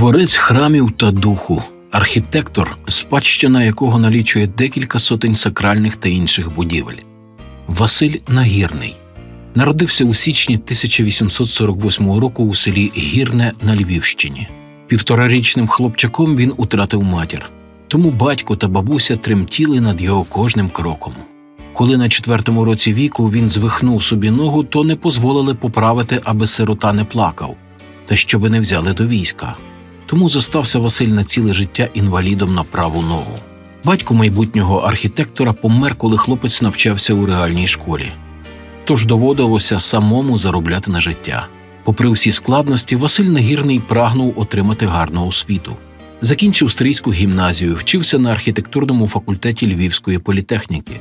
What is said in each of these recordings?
Творець храмів та духу, архітектор, спадщина якого налічує декілька сотень сакральних та інших будівель. Василь Нагірний народився у січні 1848 року у селі Гірне на Львівщині. Півторарічним хлопчаком він утратив матір, тому батько та бабуся тремтіли над його кожним кроком. Коли на четвертому році віку він звихнув собі ногу, то не дозволили поправити, аби сирота не плакав, та щоби не взяли до війська. Тому зостався Василь на ціле життя інвалідом на праву ногу. Батько майбутнього архітектора помер, коли хлопець навчався у реальній школі. Тож доводилося самому заробляти на життя. Попри всі складності, Василь Нагірний прагнув отримати гарну освіту. Закінчив стрийську гімназію, вчився на архітектурному факультеті Львівської політехніки,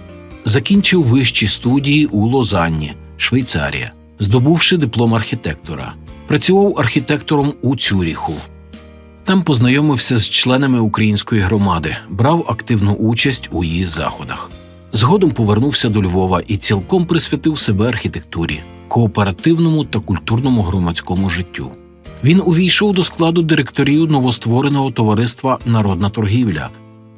закінчив вищі студії у Лозанні, Швейцарія, здобувши диплом архітектора. Працював архітектором у Цюріху. Там познайомився з членами української громади, брав активну участь у її заходах. Згодом повернувся до Львова і цілком присвятив себе архітектурі, кооперативному та культурному громадському життю. Він увійшов до складу директорів новоствореного товариства Народна торгівля,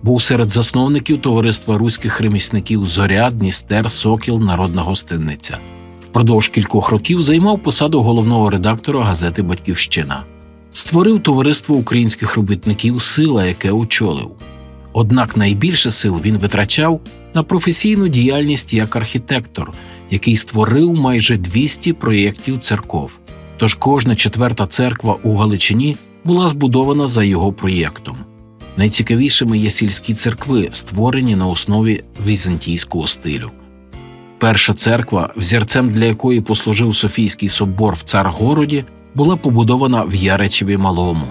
був серед засновників товариства руських ремісників Зоря, Дністер, Сокіл, Народна гостинниця. Впродовж кількох років займав посаду головного редактора газети Батьківщина. Створив товариство українських робітників Сила, яке очолив. Однак найбільше сил він витрачав на професійну діяльність як архітектор, який створив майже 200 проєктів церков. Тож кожна четверта церква у Галичині була збудована за його проєктом. Найцікавішими є сільські церкви, створені на основі візантійського стилю. Перша церква, взірцем для якої послужив Софійський собор в Царгороді, була побудована в Яречеві Малому.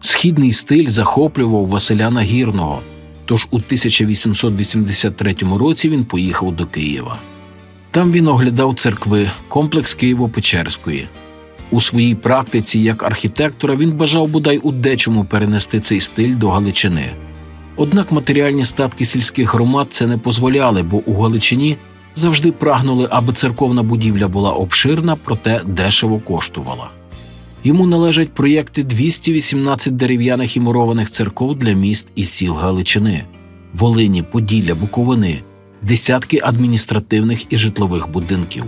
Східний стиль захоплював Василя Нагірного, тож у 1883 році він поїхав до Києва. Там він оглядав церкви, комплекс Києво-Печерської. У своїй практиці як архітектора він бажав бодай у дечому перенести цей стиль до Галичини. Однак матеріальні статки сільських громад це не дозволяли, бо у Галичині завжди прагнули, аби церковна будівля була обширна, проте дешево коштувала. Йому належать проєкти 218 дерев'яних і мурованих церков для міст і сіл Галичини, Волині, Поділля, Буковини, десятки адміністративних і житлових будинків.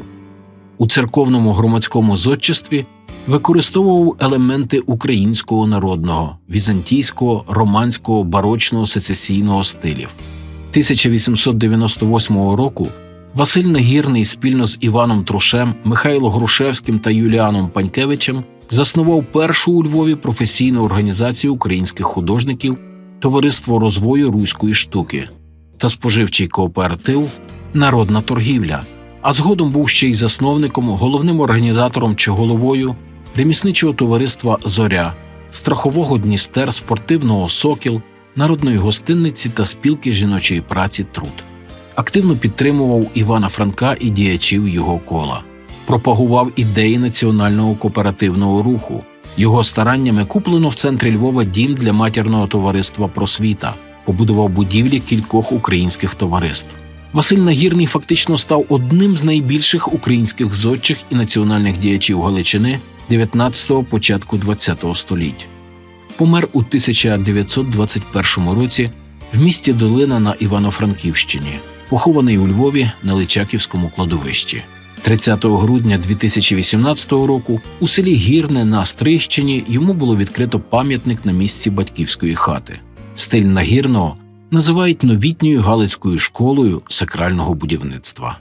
У церковному громадському зодчестві використовував елементи українського народного, візантійського, романського, барочного сецесійного стилів. 1898 року Василь Нагірний спільно з Іваном Трушем, Михайло Грушевським та Юліаном Панькевичем заснував першу у Львові професійну організацію українських художників Товариство розвою руської штуки та споживчий кооператив Народна торгівля, а згодом був ще й засновником, головним організатором чи головою ремісничого товариства Зоря, страхового Дністер, спортивного Сокіл, народної гостинниці та спілки жіночої праці Труд. Активно підтримував Івана Франка і діячів його кола пропагував ідеї національного кооперативного руху. Його стараннями куплено в центрі Львова дім для матірного товариства Просвіта, побудував будівлі кількох українських товариств. Василь Нагірний фактично став одним з найбільших українських зодчих і національних діячів Галичини 19-го початку ХХ століття. Помер у 1921 році в місті Долина на Івано-Франківщині, похований у Львові на Личаківському кладовищі. 30 грудня 2018 року у селі Гірне на Стрищині йому було відкрито пам'ятник на місці батьківської хати. Стиль нагірного називають новітньою галицькою школою сакрального будівництва.